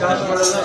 ಕಾಸುಗಳನ್ನು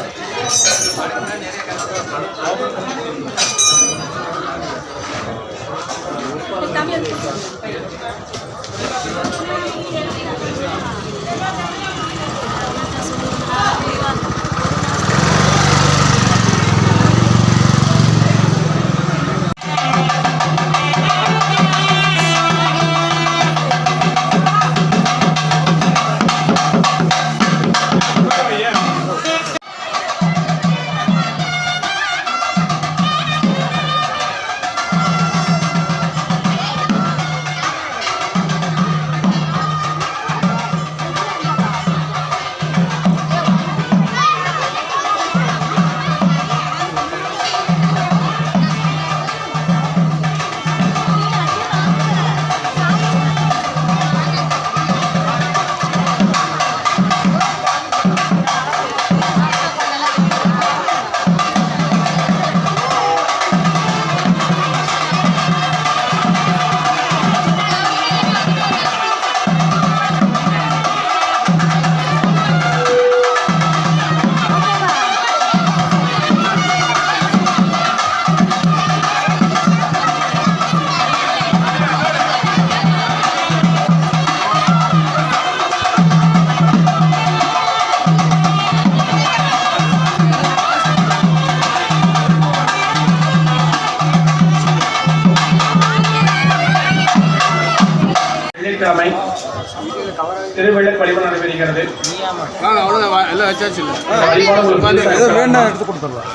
இருக்கா? வேண்டாம் எடுத்து கொடுத்துடலாம்.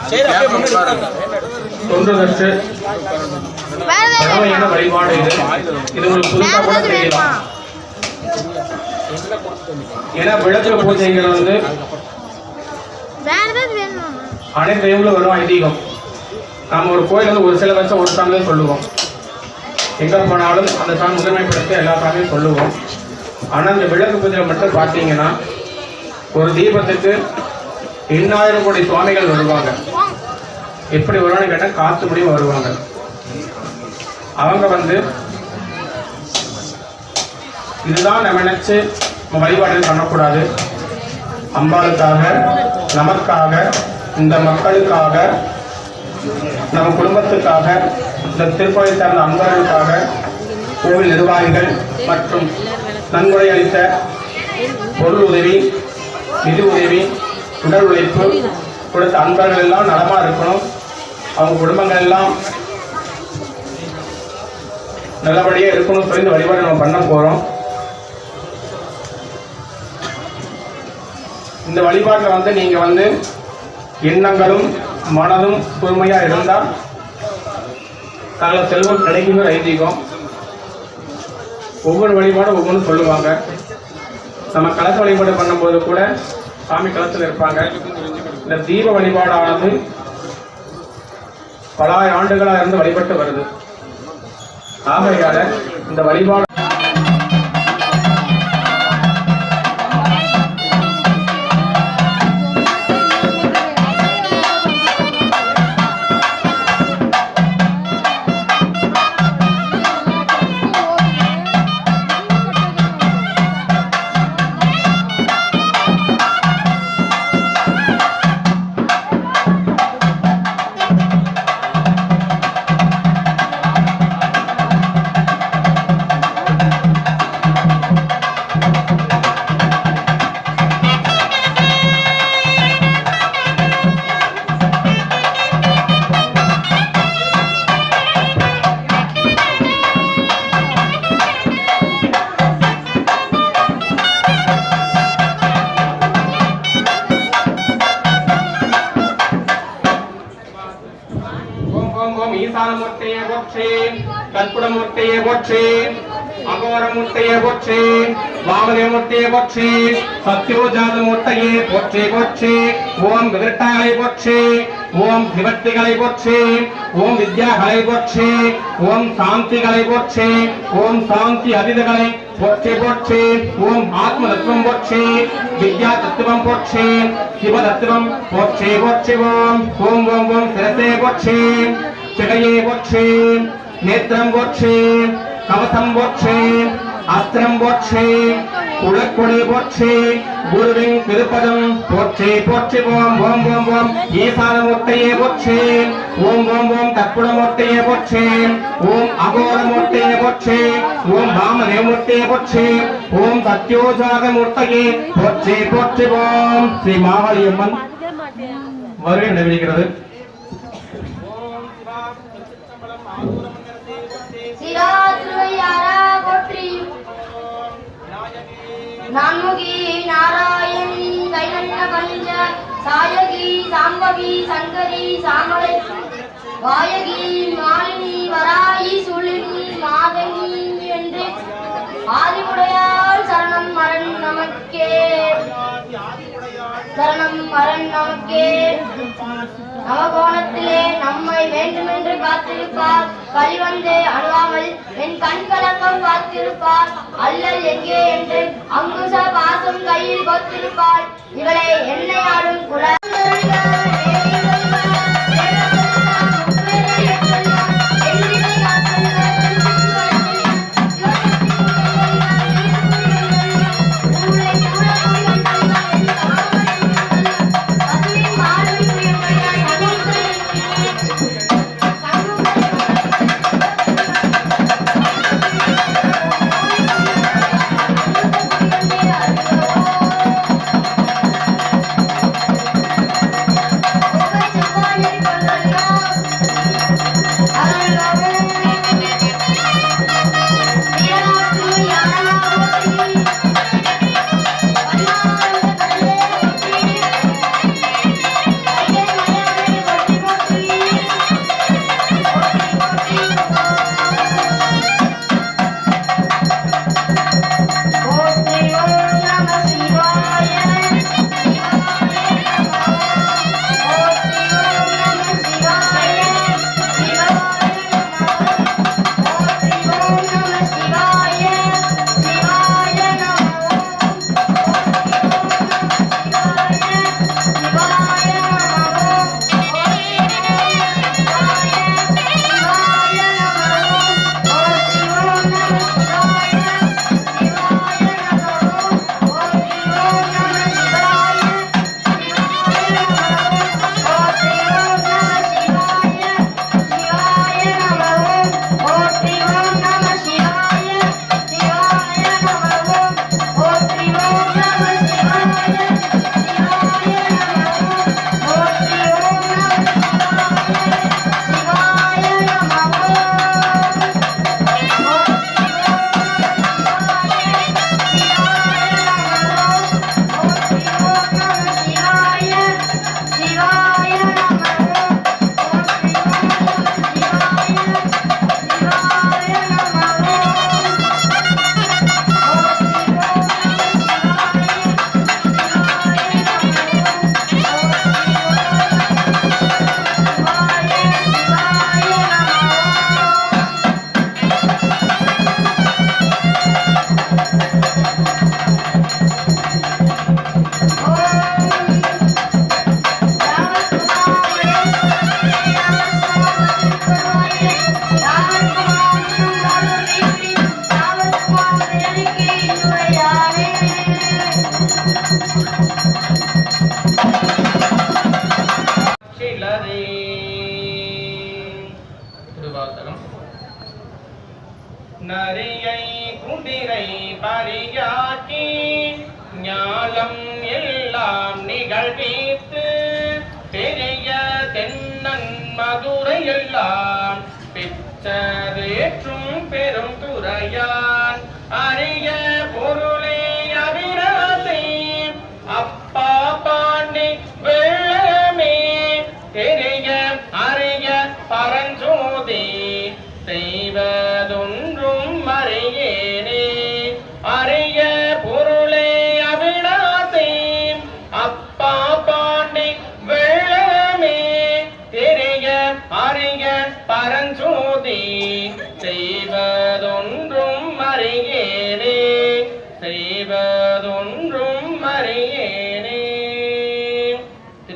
தொன்று வழிபாடு இது. கூட தெரியலாம். ஏன்னா விளக்கு பூஜைங்கிறது வந்து அனைத்து தெய்வங்களும் வரும் ஐதீகம். நம்ம ஒரு கோயில் வந்து ஒரு சில வருஷம் ஒரு சாமி சொல்லுவோம். எங்கே போனாலும் அந்த சாமி முதன்மைப்படுத்த எல்லா சாமியும் சொல்லுவோம். ஆனால் இந்த விளக்கு பூஜையில் மட்டும் பார்த்தீங்கன்னா ஒரு தீபத்துக்கு எண்ணாயிரம் கோடி சுவாமிகள் வருவாங்க. எப்படி வருவான்னு கேட்டால் காத்து முடியும் வருவாங்க. அவங்க வந்து இதுதான் நம்ம நினச்சி நம்ம வழிபாடு பண்ணக்கூடாது. அம்பாளுக்காக நமக்காக இந்த மக்களுக்காக நம்ம குடும்பத்துக்காக இந்த திருக்கோயில் சார்ந்த அன்பர்களுக்காக கோவில் நிர்வாகிகள் மற்றும் நன்கொடை அளித்த பொருள் உதவி நிதி உதவி உடல் உழைப்பு கொடுத்த அன்பர்கள் எல்லாம் நலமாக இருக்கணும். அவங்க குடும்பங்கள் எல்லாம் நல்லபடியாக இருக்கணும் சொல்லி வழிபாடு நம்ம பண்ண போகிறோம் இந்த வழிபாட்டில் வந்து நீங்கள் வந்து எண்ணங்களும் மனதும் பொறுமையாக இருந்தால் சகல செல்வம் கிடைக்குங்கிற ஐதீகம். ஒவ்வொரு வழிபாடும் ஒவ்வொன்றும் சொல்லுவாங்க. நம்ம களத்து வழிபாடு பண்ணும்போது கூட சாமி களத்தில் இருப்பாங்க. இந்த தீப வழிபாடானது பல ஆண்டுகளாக இருந்து வழிபட்டு வருது. ஆகையால இந்த வழிபாடு கற்புடமூர்த்தியே போற்றி அகோரமூர்த்தியே போற்றி வாமதேவமூர்த்தியே போற்றி சத்யோஜாத மூர்த்தியே போற்றி போற்றி ஓம் விதிர்ட்டாலை போற்றி ஓம் விபத்திகளை போற்றி ஓம் வித்யாகளை போற்றி ஓம் சாந்திகளை போற்றி ஓம் சாந்தி அதிதகளை போற்றி போற்றி ஓம் ஆத்ம தத்துவம் போற்றி வித்யா தத்துவம் போற்றி சிவ தத்துவம் போற்றி போற்றி ஓம் ஓம் ஓம் ஓம் சிரசே போற்றி சிகையே போற்றி நேத்திரம் போற்றி கவசம் போற்றி அஸ்திரம் போற்றி குளக்கொடி போற்றி குருவின் திருப்பதம் போற்றி போற்றி ஓம் ஓம் ஓம் ஓம் ஈசானமூர்த்தியே போற்றி ஓம் ஓம் ஓம் தற்புடமூர்த்தியே போற்றி ஓம் அகோரமூர்த்தியே போற்றி ஓம் வாமதேவமூர்த்தியே போற்றி ஓம் சத்யோஜாக சத்யோஜாகமூர்த்தியே போற்றி போற்றி ஓம் ஸ்ரீ மாகாளியம்மன் வருகை நடைபெறுகிறது நான்முகி நாராயணி கைவண்ண பஞ்ச சாயகி சாம்பவி சங்கரி சாமலை. வாயகி மாலினி வராயி சுழினி மாதங்கி என்று ஆதிமுடையால் சரணம் மரண் நமக்கே. சரணம் மரண் நமக்கே. நவகோணத்திலே நம்மை வேண்டுமென்று காத்திருப்பார் கலிவந்து அணுகாமல் என் கண் கலக்கம் பார்த்திருப்பார். அல்லல் எங்கே என்று அங்குச பாசம் கையில் கொத்திருப்பாள் இவளை என்னை ஆடும் குல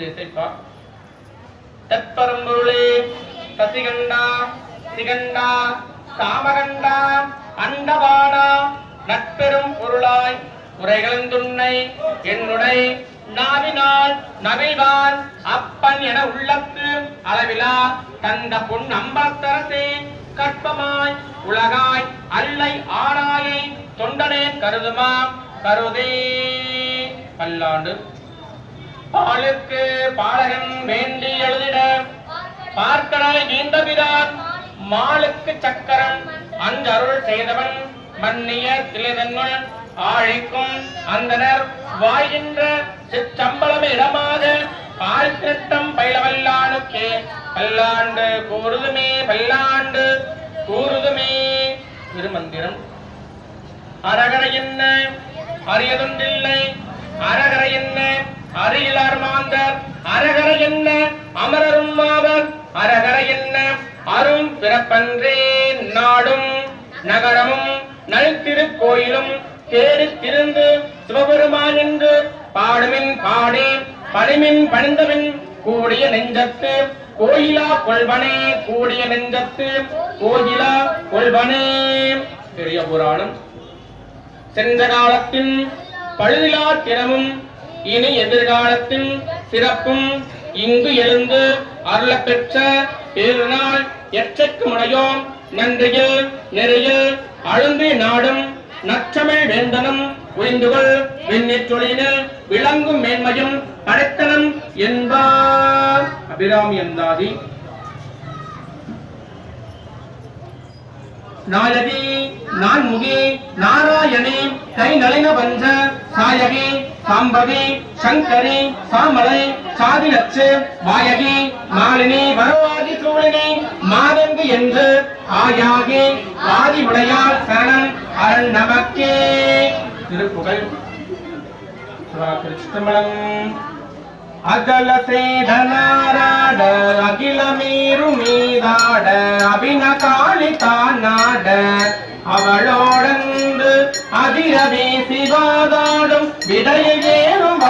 இசைப்பா தற்பரம்பொருளே சசிகண்டா சிகண்டா சாமகண்டா அண்டபாடா நட்பெரும் பொருளாய் உரைகலந்துன்னை என்னுடை நாவினால் நகைவான் அப்பன் என உள்ளத்து அளவிலா தந்த பொன் அம்பத்தரசே கற்பமாய் உலகாய் அல்லை ஆராயை தொண்டனே கருதுமாம் கருதே. பல்லாண்டு பாலுக்கு பாலகன் வேண்டி எழுதிட. பார்க்கடாய் நீண்டபிரான் மாலுக்கு சக்கரம் அஞ்சருள் செய்தவன். மன்னிய திலதன்னுள் ஆழிக்கும் அந்தனர். வாய்கின்ற சிற்றம்பலம் இடமாக பால் திட்டம் பயிலவல்லானுக்கே பல்லாண்டு. கூறுதுமே பல்லாண்டு. கூறுதுமே திருமந்திரம். அரகரை என்ன? அரியதொன்றில்லை அரகரை என்ன? அருகிலார் மாந்தர் அரகர என்ன? அமரரும் மாவர் அரகர என்ன? அரும் பிறப்பன்றே நாடும் நகரமும் நல்திருக்கோயிலும் தேடித் திருந்து சிவபெருமான் என்று பாடுமின் பாடி பணிமின் பணிந்தமின் கூடிய நெஞ்சத்து கோயிலா கொள்வனே கூடிய நெஞ்சத்து கோயிலா கொள்வனே. பெரிய புராணம். சென்ற காலத்தின் பழுதிலா தினமும் இனி எதிர்காலத்தின் சிறப்பும் இங்கு எழுந்து அருளப்பெற்ற பெருநாள் எச்சக்கு முனையோம் நன்றியில் நெறியில் அழுந்தி நாடும் நற்றமிழ் வேந்தனும் புரிந்துகொள். விண்ணிற்றொழியினில் விளங்கும் மேன்மையும் படைத்தனம் என்பார். அபிராமி எந்தாதி நாயகி நான்முகி நாராயணி கை நலின பஞ்ச சாயகி சாம்பவி சங்கரி சாமலை சாதிலச்சு வாயகி மாலினி வரவாதி சூழினி மாதங்கு என்று ஆயாகி ஆதி உடையால் சரணம் அரண் நமக்கே. திருப்புகழ். திருச்சிற்றம்பலம் அகல சேதனாராட அகில மீறு மீதாட அபின காளி தானாட அவளோடந்து அதிரவே சிவாதாடும் விடையேறும் ஏறும்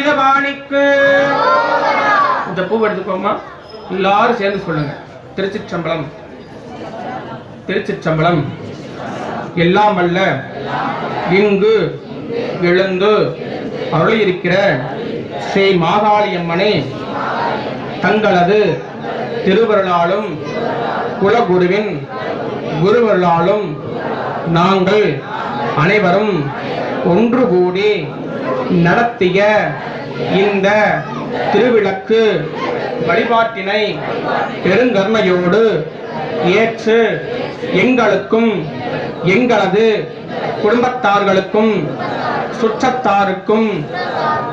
தண்டாயுதபாணிக்கு இந்த பூ எடுத்துக்கோமா? எல்லாரும் சேர்ந்து சொல்லுங்க. திருச்சிற்றம்பலம். திருச்சிற்றம்பலம். எல்லாம் அல்ல. இங்கு எழுந்து அருளியிருக்கிற ஸ்ரீ மாகாளியம்மனை தங்களது திருவருளாலும் குலகுருவின் குருவருளாலும் நாங்கள் அனைவரும் ஒன்று கூடி நடத்திய இந்த திருவிளக்கு வழிபாட்டினை பெருங்கருணையோடு ஏற்று எங்களுக்கும் எங்களது குடும்பத்தார்களுக்கும் சுற்றத்தாருக்கும்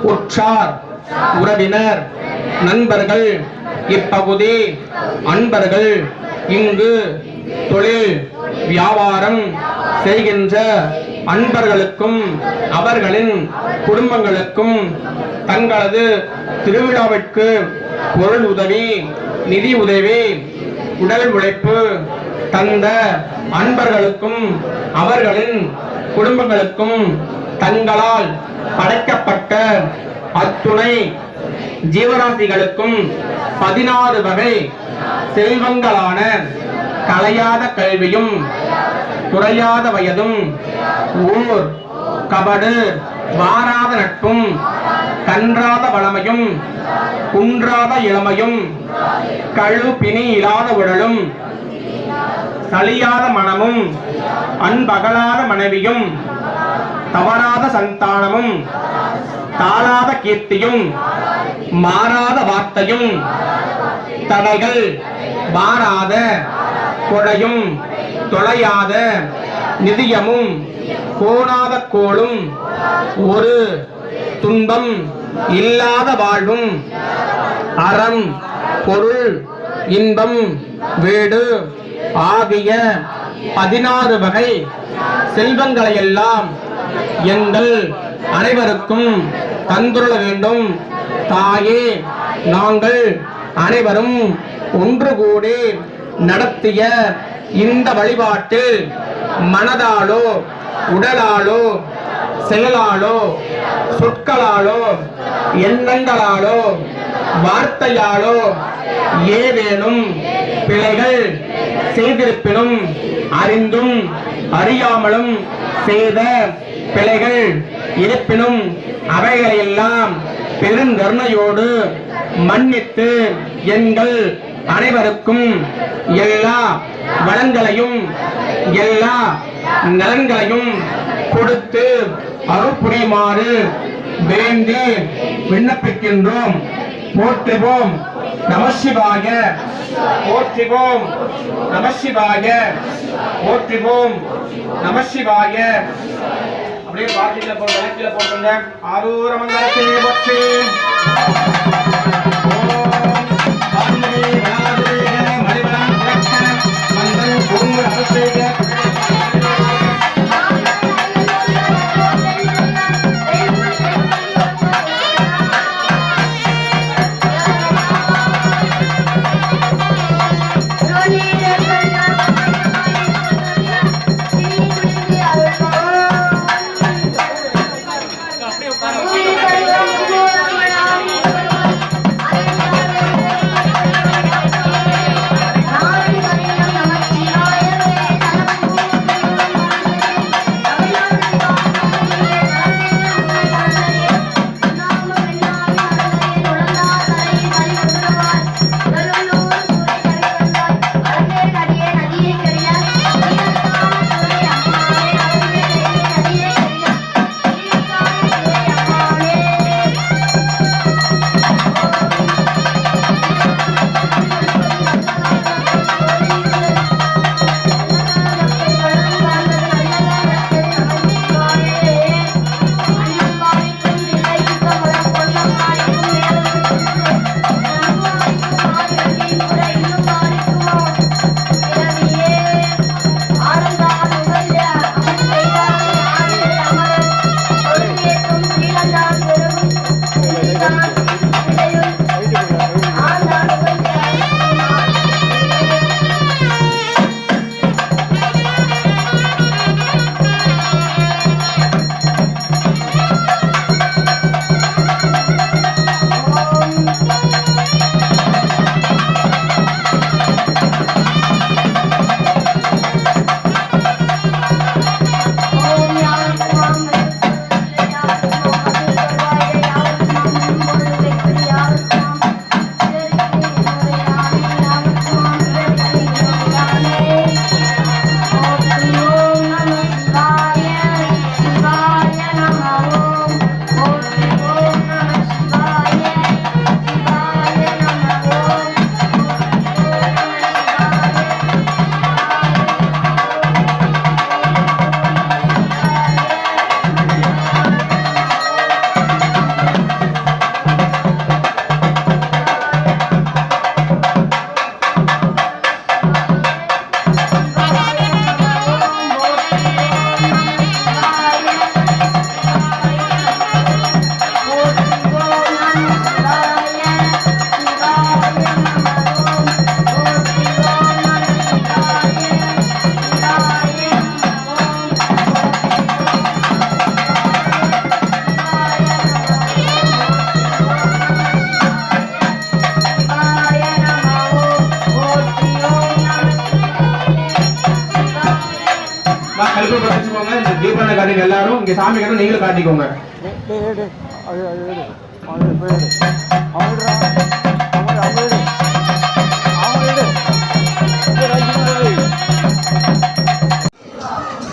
உற்றார் உறவினர் நண்பர்கள் இப்பகுதி அன்பர்கள் இங்கு தொழில் வியாபாரம் செய்கின்ற அன்பர்களுக்கும் அவர்களின் குடும்பங்களுக்கும் தங்களது திருவிழாவிற்கு பொருள் உதவி நிதி உதவி உடல் உழைப்பு தந்த அன்பர்களுக்கும் அவர்களின் குடும்பங்களுக்கும் தங்களால் படைக்கப்பட்ட அத்துணை ஜீவராசிகளுக்கும் பதினாறு வகை செல்வங்களான கலையாத கல்வியும் குறையாத வயதும் ஊர் கபடு வாராத நட்பும் கன்றாத வளமையும் குன்றாத இளமையும் கழு பிணி இல்லாத உடலும் சலியாத மனமும் அன்பகலாத மனைவியும் தவறாத சந்தானமும் தாளாத கீர்த்தியும் மாறாத வார்த்தையும் தடைகள் மாறாத கொடையும் தொலையாத நிதியமும் கோணாத கோளும் ஒரு துன்பம் இல்லாத வாழ்வும் அறம் பொருள் இன்பம் வீடு ஆகிய பதினாறு வகை செல்வங்களையெல்லாம் எங்கள் அனைவருக்கும் தந்துள்ள வேண்டும். தாயே நாங்கள் அனைவரும் ஒன்று கூடி நடத்திய இந்த வழிபாட்டில் மனதாலோ உடலாலோ செயலாலோ சொற்களாலோ எண்ணங்களாலோ வார்த்தையாலோ ஏதேனும் பிழைகள் செய்திருப்பினும் அறிந்தும் அறியாமலும் செய்த பிழைகள் இருப்பினும் அவைகளையெல்லாம் பெருங்கருணையோடு மன்னித்து எங்கள் அனைவருக்கும் எல்லா வளங்களையும் எல்லா நலன்களையும் கொடுத்து அருப்புரியுமாறு வேண்டி விண்ணப்பிக்கின்றோம். போற்றுவோம். நமசிவாக போற்றுவோம். நமசிவாக போற்றுவோம். நமசிவாக அப்படியே பாட்டில போட்டு விளக்கில போட்டுங்க ஆரூர மங்கலத்தை பற்றி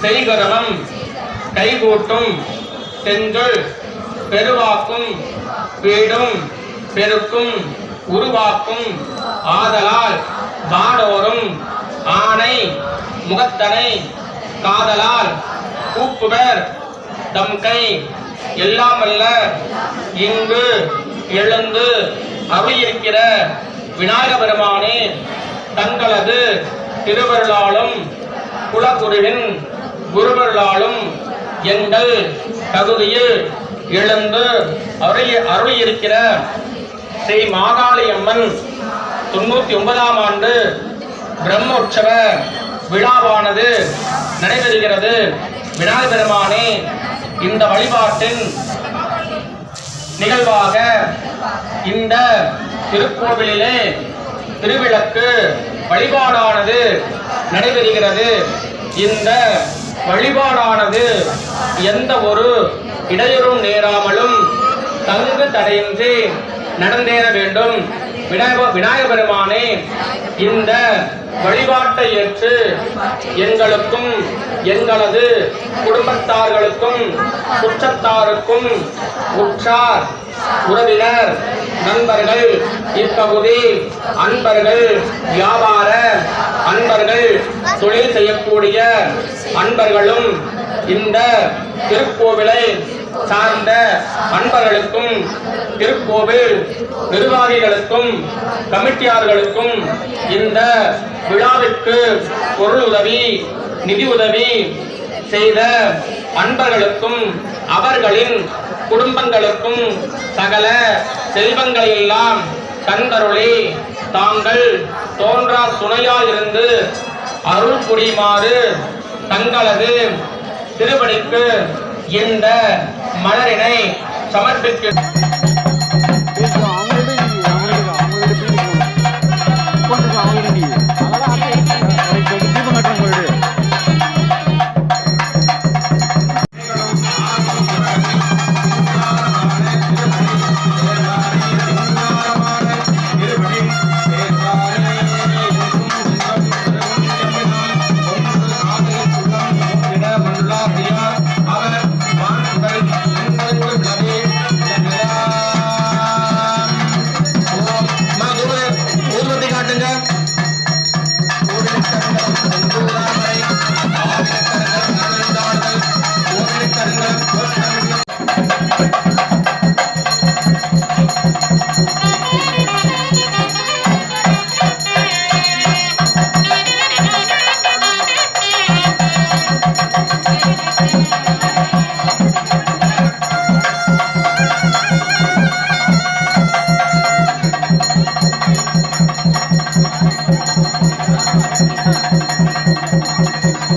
செய்கரவம் கைகூட்டும் செஞ்சொல் பெருவாக்கும் பீடும் பெருக்கும் உருவாக்கும் ஆதலால் பாடோரும் ஆணை முகத்தனை காதலால் கூப்புவர் தம் கை எல்லாம் அல்ல இங்கு எழுந்து அருளியிருக்கிற விநாயக பெருமானே தங்களது திருவருளாலும் குலகுருவின் குருவருளாலும் எங்கள் தகுதியில் எழுந்து அருளி அருளியிருக்கிற ஸ்ரீ மாகாளியம்மன் தொண்ணூத்தி ஒன்பதாம் ஆண்டு பிரம்மோற்சவ விழாவானது நடைபெறுகிறது. விநாயகர் பெருமானே இந்த வழிபாட்டின் நிகழ்வாக இந்த திருக்கோவிலிலே திருவிளக்கு வழிபாடானது நடைபெறுகிறது. இந்த வழிபாடானது எந்த ஒரு இடையூறும் நேராமலும் தங்கு தடையின்றி நடந்தேற வேண்டும். விநாயக விநாயக பெருமானே இந்த வழிபாட்டை ஏற்று எங்களுக்கும் எங்களது குடும்பத்தார்களுக்கும் குற்றத்தாருக்கும் உற்றார் உறவினர் நண்பர்கள் இப்பகுதி அன்பர்கள் வியாபார அன்பர்கள் தொழில் செய்யக்கூடிய அன்பர்களும் இந்த திருக்கோவிலை சார்ந்த அன்பர்களுக்கும் திருக்கோவில் நிர்வாகிகளுக்கும் கமிட்டியார்களுக்கும் இந்த விழாவிற்கு பொருள் உதவி நிதி உதவி செய்த அன்பர்களுக்கும் அவர்களின் குடும்பங்களுக்கும் சகல செல்வங்களையெல்லாம் கண்கருளி தாங்கள் தோன்றா துணையாயிருந்து அருள் புரியுமாறு தங்களது திருவடிக்கு இந்த மலரினை சமர்ப்பிக்க